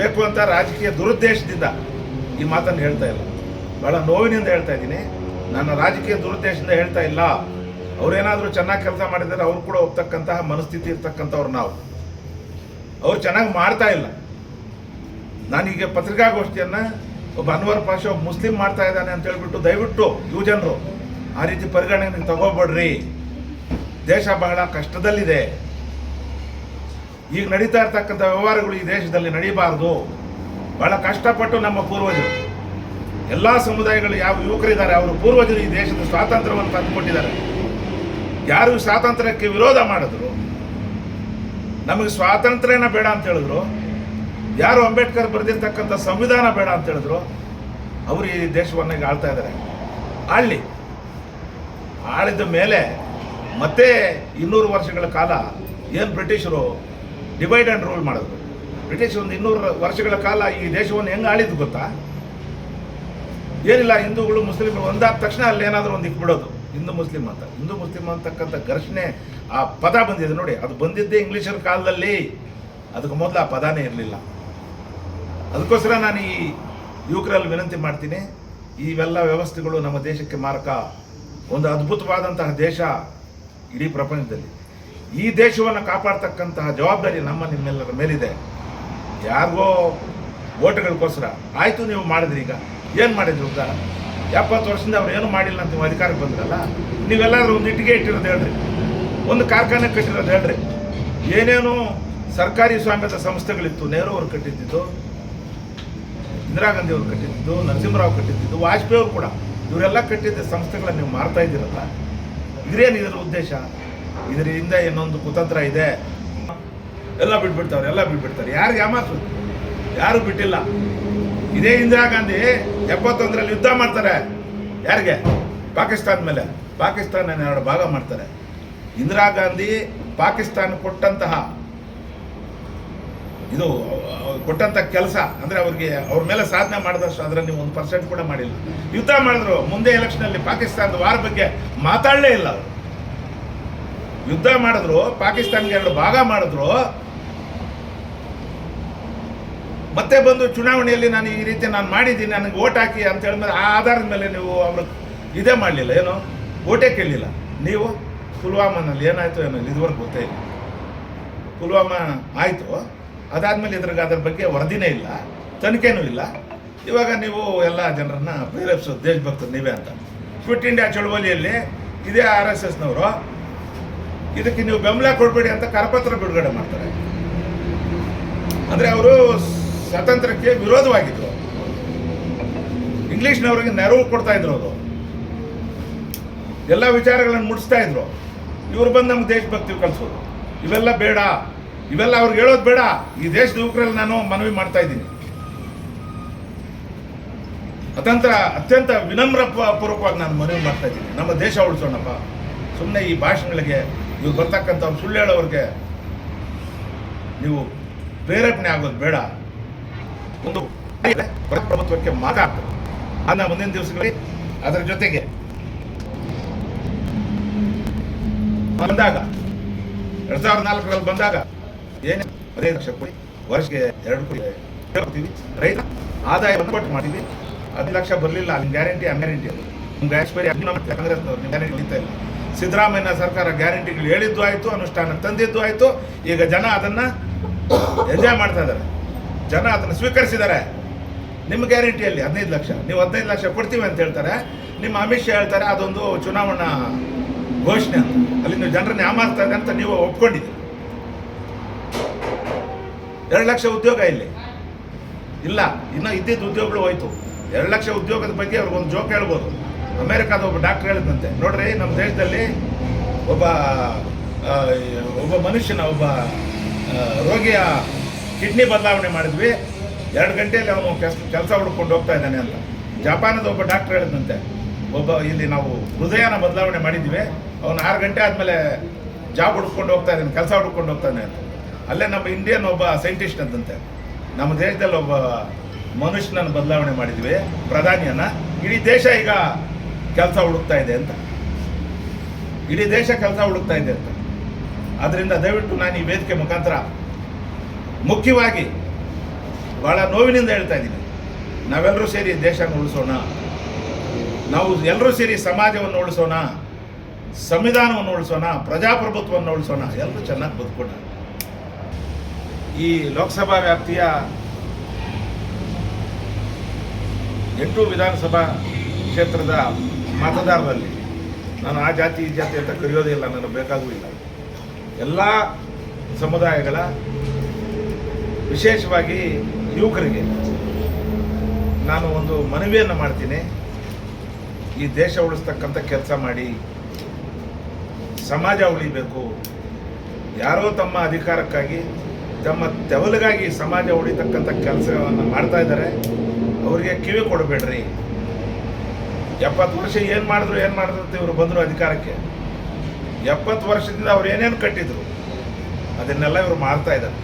ಬೇಕು ಅಂತ ರಾಜಕೀಯ ದುರುದ್ದೇಶದಿಂದ ಈ ಮಾತನ್ನು ಹೇಳ್ತಾ ಇಲ್ಲ. ಬಹಳ ನೋವಿನಿಂದ ಹೇಳ್ತಾ ಇದ್ದೀನಿ. ನನ್ನ ರಾಜಕೀಯ ದುರುದ್ದೇಶದಿಂದ ಹೇಳ್ತಾ ಇಲ್ಲ. ಅವ್ರೇನಾದರೂ ಚೆನ್ನಾಗಿ ಕೆಲಸ ಮಾಡಿದರೆ ಅವ್ರು ಕೂಡ ಒಪ್ತಕ್ಕಂತಹ ಮನಸ್ಥಿತಿ ಇರ್ತಕ್ಕಂಥವ್ರು ನಾವು. ಅವ್ರು ಚೆನ್ನಾಗಿ ಮಾಡ್ತಾ ಇಲ್ಲ. ನಾನೀಗ ಪತ್ರಿಕಾಗೋಷ್ಠಿಯನ್ನು ಒಬ್ಬ ಅನ್ವರ್ ಪಾಷ ಒಬ್ಬ ಮುಸ್ಲಿಂ ಮಾಡ್ತಾ ಇದ್ದಾನೆ ಅಂತ ಹೇಳ್ಬಿಟ್ಟು ದಯವಿಟ್ಟು ಯುವಜನರು ಆ ರೀತಿ ಪರಿಗಣನೆ ತಗೋಬೇಡ್ರಿ. ದೇಶ ಬಹಳ ಕಷ್ಟದಲ್ಲಿದೆ. ಈಗ ನಡೀತಾ ಇರ್ತಕ್ಕಂಥ ವ್ಯವಹಾರಗಳು ಈ ದೇಶದಲ್ಲಿ ನಡೀಬಾರ್ದು. ಬಹಳ ಕಷ್ಟಪಟ್ಟು ನಮ್ಮ ಪೂರ್ವಜರು, ಎಲ್ಲ ಸಮುದಾಯಗಳು ಯಾವ ಯುವಕರಿದ್ದಾರೆ, ಅವರು ಪೂರ್ವಜರು ಈ ದೇಶದ ಸ್ವಾತಂತ್ರ್ಯವನ್ನು ತಂದುಕೊಟ್ಟಿದ್ದಾರೆ. ಯಾರು ಸ್ವಾತಂತ್ರ್ಯಕ್ಕೆ ವಿರೋಧ ಮಾಡಿದ್ರು, ನಮಗೆ ಸ್ವಾತಂತ್ರ್ಯನ ಬೇಡ ಅಂತ ಹೇಳಿದ್ರು, ಯಾರು ಅಂಬೇಡ್ಕರ್ ಬರೆದಿರ್ತಕ್ಕಂಥ ಸಂವಿಧಾನ ಬೇಡ ಅಂತ ಹೇಳಿದ್ರು, ಅವರು ಈ ದೇಶವನ್ನು ಈಗ ಆಳ್ತಾ ಇದ್ದಾರೆ. ಆಳ್ಲಿ. ಆಳಿದ ಮೇಲೆ ಮತ್ತೆ ಇನ್ನೂರು ವರ್ಷಗಳ ಕಾಲ ಏನು ಬ್ರಿಟಿಷರು ಡಿವೈಡ್ ಆ್ಯಂಡ್ ರೂಲ್ ಮಾಡೋದು. ಬ್ರಿಟಿಷ್ ಒಂದು ಇನ್ನೂರು ವರ್ಷಗಳ ಕಾಲ ಈ ದೇಶವನ್ನು ಹೆಂಗೆ ಆಳಿದ್ದು ಗೊತ್ತಾ? ಏನಿಲ್ಲ, ಹಿಂದೂಗಳು, ಮುಸ್ಲಿಮ್ಗಳು ಒಂದಾದ ತಕ್ಷಣ ಅಲ್ಲಿ ಏನಾದರೂ ಒಂದು ಇಕ್ಬಿಡೋದು ಹಿಂದೂ ಮುಸ್ಲಿಂ ಅಂತ. ಹಿಂದೂ ಮುಸ್ಲಿಂ ಅಂತಕ್ಕಂಥ ಘರ್ಷಣೆ ಆ ಪದ ಬಂದಿದೆ ನೋಡಿ. ಅದು ಬಂದಿದ್ದೇ ಇಂಗ್ಲೀಷರ ಕಾಲದಲ್ಲಿ. ಅದಕ್ಕೆ ಮೊದಲು ಆ ಪದಾನೇ ಇರಲಿಲ್ಲ. ಅದಕ್ಕೋಸ್ಕರ ನಾನು ಈ ಯುವಕರಲ್ಲಿ ವಿನಂತಿ ಮಾಡ್ತೀನಿ. ಇವೆಲ್ಲ ವ್ಯವಸ್ಥೆಗಳು ನಮ್ಮ ದೇಶಕ್ಕೆ ಮಾರಕ. ಒಂದು ಅದ್ಭುತವಾದಂತಹ ದೇಶ ಇಡೀ ಪ್ರಪಂಚದಲ್ಲಿ. ಈ ದೇಶವನ್ನು ಕಾಪಾಡ್ತಕ್ಕಂತಹ ಜವಾಬ್ದಾರಿ ನಮ್ಮ ನಿಮ್ಮೆಲ್ಲರ ಮೇಲಿದೆ. ಯಾರಿಗೋ ಓಟ್ಗಳಿಗೋಸ್ಕರ ಆಯಿತು ನೀವು ಮಾಡಿದ್ರಿ ಈಗ. ಏನು ಮಾಡಿದ್ರು ಅಂತ ಎಪ್ಪತ್ತು ವರ್ಷದಿಂದ ಅವ್ರು ಏನು ಮಾಡಿಲ್ಲ ಅಂತ ನೀವು ಅಧಿಕಾರಕ್ಕೆ ಬಂದ್ರಲ್ಲ? ನೀವೆಲ್ಲಾದ್ರೂ ಒಂದು ಇಟ್ಟಿಗೆ ಇಟ್ಟಿರೋದು ಹೇಳ್ರಿ. ಒಂದು ಕಾರ್ಖಾನೆ ಕಟ್ಟಿರೋದು ಹೇಳ್ರಿ. ಏನೇನು ಸರ್ಕಾರಿ ಸ್ವಾಮ್ಯದ ಸಂಸ್ಥೆಗಳಿತ್ತು. ನೆಹರು ಅವರು ಕಟ್ಟಿದ್ದು, ಇಂದಿರಾ ಗಾಂಧಿ ಅವರು ಕಟ್ಟಿದ್ದು, ನರಸಿಂಹರಾವ್ ಕಟ್ಟಿದ್ದು, ವಾಜಪೇಯಿ ಅವರು ಕೂಡ. ಇವರೆಲ್ಲ ಕಟ್ಟಿದ್ದ ಸಂಸ್ಥೆಗಳನ್ನ ನೀವು ಮಾರ್ತಾ ಇದ್ದೀರಲ್ಲ? ಇದ್ರೇನು ಇದರ ಉದ್ದೇಶ? ಇದರಿಂದ ಇನ್ನೊಂದು ಕುತಂತ್ರ ಇದೆ. ಎಲ್ಲ ಬಿಟ್ಬಿಡ್ತಾವ್ರೆ, ಎಲ್ಲ ಬಿಟ್ಬಿಡ್ತಾರೆ ಯಾರಿಗೆ ಯಾಮಾಸು ಯಾರು ಬಿಟ್ಟಿಲ್ಲ? ಇದೇ ಇಂದಿರಾ ಗಾಂಧಿ ಎಪ್ಪತ್ತೊಂದರಲ್ಲಿ ಯುದ್ಧ ಮಾಡ್ತಾರೆ. ಯಾರಿಗೆ? ಪಾಕಿಸ್ತಾನ ಮೇಲೆ. ಪಾಕಿಸ್ತಾನ ಎರಡು ಭಾಗ ಮಾಡ್ತಾರೆ. ಇಂದಿರಾ ಗಾಂಧಿ ಪಾಕಿಸ್ತಾನ ಕೊಟ್ಟಂತಹ, ಇದು ಕೊಟ್ಟಂಥ ಕೆಲಸ, ಅಂದ್ರೆ ಅವ್ರಿಗೆ ಅವ್ರ ಮೇಲೆ ಸಾಧನೆ ಮಾಡಿದಷ್ಟು ಅದರಲ್ಲಿ ಒಂದು ಪರ್ಸೆಂಟ್ ಕೂಡ ಮಾಡಿಲ್ಲ. ಯುದ್ಧ ಮಾಡಿದ್ರು, ಮುಂದೆ ಎಲೆಕ್ಷನ್ ಅಲ್ಲಿ ಪಾಕಿಸ್ತಾನದ ವಾರ ಬಗ್ಗೆ ಮಾತಾಡಲೇ ಇಲ್ಲ ಅವರು. ಯುದ್ಧ ಮಾಡಿದ್ರು, ಪಾಕಿಸ್ತಾನ್ಗೆ ಎರಡು ಭಾಗ ಮಾಡಿದ್ರು. ಮತ್ತೆ ಬಂದು ಚುನಾವಣೆಯಲ್ಲಿ ನಾನು ಈ ರೀತಿ ನಾನು ಮಾಡಿದ್ದೀನಿ, ನನಗೆ ಓಟ್ ಹಾಕಿ ಅಂತ ಮೇಲೆ ಆ ಆಧಾರದ ಮೇಲೆ ನೀವು ಅವರು ಇದೇ ಮಾಡಲಿಲ್ಲ, ಏನು? ಓಟೇ ಕೇಳಲಿಲ್ಲ. ನೀವು ಪುಲ್ವಾಮಾನಲ್ಲಿ ಏನಾಯಿತು ಏನೋ, ಇದುವರೆಗೆ ಗೊತ್ತೇ ಇಲ್ಲ. ಪುಲ್ವಾಮಾ ಆಯಿತು. ಅದಾದಮೇಲೆ ಇದ್ರಿಗೆ ಅದ್ರ ಬಗ್ಗೆ ವರದಿನೇ ಇಲ್ಲ, ತನಿಖೆನೂ ಇಲ್ಲ. ಇವಾಗ ನೀವು ಎಲ್ಲ ಜನರನ್ನ ಪ್ರೇರೇಪಿಸೋದು ದೇಶಭಕ್ತರು ನೀವೇ ಅಂತ. ಕ್ವಿಟ್ ಇಂಡಿಯಾ ಚಳುವಳಿಯಲ್ಲಿ ಇದೇ ಆರ್ ಎಸ್ ಎಸ್ನವರು ಇದಕ್ಕೆ ನೀವು ಬೆಂಬಲ ಕೊಡಬೇಡಿ ಅಂತ ಕರಪತ್ರ ಬಿಡುಗಡೆ ಮಾಡ್ತಾರೆ. ಅಂದರೆ ಅವರು ಸ್ವಾತಂತ್ರ್ಯಕ್ಕೆ ವಿರೋಧವಾಗಿದ್ರು. ಇಂಗ್ಲೀಷ್ನವರಿಗೆ ನೆರವು ಕೊಡ್ತಾ ಇದ್ರು ಅವರು. ಎಲ್ಲ ವಿಚಾರಗಳನ್ನು ಮುಡಿಸ್ತಾ ಇದ್ರು. ಇವ್ರು ಬಂದು ನಮ್ಗೆ ದೇಶಭಕ್ತಿ ಕಲಿಸೋದು ಇವೆಲ್ಲ ಬೇಡ. ಇವೆಲ್ಲ ಅವ್ರಿಗೆ ಹೇಳೋದು ಬೇಡ. ಈ ದೇಶದ ಯುವಕರಲ್ಲಿ ನಾನು ಮನವಿ ಮಾಡ್ತಾ ಇದ್ದೀನಿ. ಅತ್ಯಂತ ಅತ್ಯಂತ ವಿನಮ್ರ ಪೂರ್ವಕವಾಗಿ ನಾನು ಮನವಿ ಮಾಡ್ತಾ ಇದ್ದೀನಿ. ನಮ್ಮ ದೇಶ ಉಳಿಸೋಣಪ್ಪ. ಸುಮ್ಮನೆ ಈ ಭಾಷಣಗಳಿಗೆ ಇವ್ರು ಬರ್ತಕ್ಕಂಥವ್ರು ಸುಳ್ಳು ಹೇಳೋರಿಗೆ ನೀವು ಪ್ರೇರೇಪಣೆ ಆಗೋದು ಬೇಡ ಒಂದು ಪ್ರಭುತ್ವಕ್ಕೆ ಮಾತಾಡ್ತಾರೆ ಅದನ್ನ ಮುಂದಿನ ದಿವಸಗಳಲ್ಲಿ ಅದರ ಜೊತೆಗೆ ಬಂದಾಗ ಎರಡ್ ಸಾವಿರದ ನಾಲ್ಕರಲ್ಲಿ ಬಂದಾಗ ಏನೇ ಹದಿನೈದು ಲಕ್ಷ ಕೋಟಿ ವರ್ಷಕ್ಕೆ ಎರಡು ಕೋಟಿ ರೈತ ಆದಾಯ ಕೊಟ್ಟು ಮಾಡಿದ್ವಿ ಹದಿನೈದು ಲಕ್ಷ ಬರಲಿಲ್ಲ ಅಲ್ಲಿ ಗ್ಯಾರಂಟಿ ಅನ್ಗ್ಯಾರಂಟಿ ಅದು ನಿಮ್ಗೆ ಎಕ್ಸ್ಪೈರಿ ಕಾಂಗ್ರೆಸ್ನವ್ರು ನಿಮ್ಮ ಗ್ಯಾರಂಟಿ ಇಲ್ಲ ಸಿದ್ದರಾಮಯ್ಯ ಸರ್ಕಾರ ಗ್ಯಾರಂಟಿಗಳು ಹೇಳಿದ್ದು ಆಯಿತು, ಅನುಷ್ಠಾನ ತಂದಿದ್ದು ಆಯಿತು. ಈಗ ಜನ ಅದನ್ನು ಎಂಜಾಯ್ ಮಾಡ್ತಾ ಇದ್ದಾರೆ. ಜನ ಅದನ್ನು ಸ್ವೀಕರಿಸಿದ್ದಾರೆ. ನಿಮ್ಮ ಗ್ಯಾರಂಟಿಯಲ್ಲಿ ಹದಿನೈದು ಲಕ್ಷ. ನೀವು ಹದಿನೈದು ಲಕ್ಷ ಕೊಡ್ತೀವಿ ಅಂತ ಹೇಳ್ತಾರೆ. ನಿಮ್ಮ ಅಮಿತ್ ಶಾ ಹೇಳ್ತಾರೆ, ಅದೊಂದು ಚುನಾವಣಾ ಘೋಷಣೆ ಅಂತ. ಅಲ್ಲಿ ನೀವು ಜನರನ್ನ ಯಾಮಾರ್ತಾರೆ ಅಂತ ನೀವು ಒಪ್ಕೊಂಡಿದ್ದೀರಿ. ಎರಡು ಲಕ್ಷ ಉದ್ಯೋಗ ಇಲ್ಲಿ. ಇಲ್ಲ, ಇನ್ನು ಇದ್ದಿದ್ದ ಉದ್ಯೋಗಗಳು ಹೋಯ್ತು. ಎರಡು ಲಕ್ಷ ಉದ್ಯೋಗದ ಬಗ್ಗೆ ಅವ್ರಿಗೊಂದು ಜೋಕ್ ಹೇಳ್ಬೋದು. ಅಮೇರಿಕಾದ ಒಬ್ಬ ಡಾಕ್ಟರ್ ಹೇಳಿದಂತೆ. ನೋಡ್ರಿ, ನಮ್ಮ ದೇಶದಲ್ಲಿ ಒಬ್ಬ ಒಬ್ಬ ಮನುಷ್ಯನ ಒಬ್ಬ ರೋಗಿಯ ಕಿಡ್ನಿ ಬದಲಾವಣೆ ಮಾಡಿದ್ವಿ. ಎರಡು ಗಂಟೆಯಲ್ಲಿ ಅವನು ಕೆಲಸ ಕೆಲಸ ಹುಡ್ಕೊಂಡು ಹೋಗ್ತಾ ಇದ್ದಾನೆ ಅಂತ. ಜಪಾನದ ಒಬ್ಬ ಡಾಕ್ಟರ್ ಹೇಳಿದಂತೆ, ಒಬ್ಬ ಇಲ್ಲಿ ನಾವು ಹೃದಯನ ಬದಲಾವಣೆ ಮಾಡಿದ್ವಿ ಅವನು ಆರು ಗಂಟೆ ಆದಮೇಲೆ ಜಾಬ್ ಹುಡ್ಕೊಂಡು ಹೋಗ್ತಾ ಇದ್ದಾನೆ, ಕೆಲಸ ಹುಡ್ಕೊಂಡು ಹೋಗ್ತಾನೆ ಅಂತ. ಅಲ್ಲೇ ನಮ್ಮ ಇಂಡಿಯನ್ ಒಬ್ಬ ಸೈಂಟಿಸ್ಟ್ ಅಂತಂತೆ ನಮ್ಮ ದೇಶದಲ್ಲಿ ಒಬ್ಬ ಮನುಷ್ಯನನ್ನು ಬದಲಾವಣೆ ಮಾಡಿದ್ವಿ, ಪ್ರಧಾನಿಯನ್ನು. ಇಡೀ ದೇಶ ಈಗ ಕೆಲಸ ಹುಡುಕ್ತಾ ಇದೆ ಅಂತ. ಇಡೀ ದೇಶ ಕೆಲಸ ಹುಡುಕ್ತಾ ಇದೆ ಅಂತ. ಅದರಿಂದ ದಯವಿಟ್ಟು ನಾನು ಈ ವೇದಿಕೆ ಮುಖಾಂತರ ಮುಖ್ಯವಾಗಿ ಭಾಳ ನೋವಿನಿಂದ ಹೇಳ್ತಾ ಇದ್ದೀನಿ. ನಾವೆಲ್ಲರೂ ಸೇರಿ ದೇಶನ ಉಳಿಸೋಣ. ನಾವು ಎಲ್ಲರೂ ಸೇರಿ ಸಮಾಜವನ್ನು ಉಳಿಸೋಣ. ಸಂವಿಧಾನವನ್ನು ಉಳಿಸೋಣ. ಪ್ರಜಾಪ್ರಭುತ್ವವನ್ನು ಉಳಿಸೋಣ. ಎಲ್ಲರೂ ಚೆನ್ನಾಗಿ ಬದುಕೋಣ ಈ ಲೋಕಸಭಾ ವ್ಯಾಪ್ತಿಯ ಎಂಟು ವಿಧಾನಸಭಾ ಕ್ಷೇತ್ರದ ಮತದಾರರಲ್ಲಿ. ನಾನು ಆ ಜಾತಿ, ಈ ಜಾತಿ ಅಂತ ಕರೆಯೋದಿಲ್ಲ ನನಗೆ ಬೇಕಾಗೂ ಇಲ್ಲ. ಎಲ್ಲ ಸಮುದಾಯಗಳ ವಿಶೇಷವಾಗಿ ಯುವಕರಿಗೆ ನಾನು ಒಂದು ಮನವಿಯನ್ನು ಮಾಡ್ತೀನಿ. ಈ ದೇಶ ಉಳಿಸ್ತಕ್ಕಂಥ ಕೆಲಸ ಮಾಡಿ, ಸಮಾಜ ಉಳಿಬೇಕು. ಯಾರೋ ತಮ್ಮ ಅಧಿಕಾರಕ್ಕಾಗಿ, ತಮ್ಮ ತೆವಲಿಗಾಗಿ ಸಮಾಜ ಉಳಿತಕ್ಕಂಥ ಕೆಲಸವನ್ನು ಮಾಡ್ತಾ ಇದ್ದಾರೆ. ಅವರಿಗೆ ಕಿವಿ ಕೊಡಬೇಡ್ರಿ. ಎಪ್ಪತ್ತು ವರ್ಷ ಏನು ಮಾಡಿದ್ರು ಏನು ಮಾಡಿದ್ರು ಅಂತ ಇವರು ಬಂದರು ಅಧಿಕಾರಕ್ಕೆ. ಎಪ್ಪತ್ತು ವರ್ಷದಿಂದ ಅವ್ರು ಏನೇನು ಕಟ್ಟಿದ್ರು, ಅದನ್ನೆಲ್ಲ ಇವರು ಮಾಡ್ತಾ ಇದ್ದಾರೆ.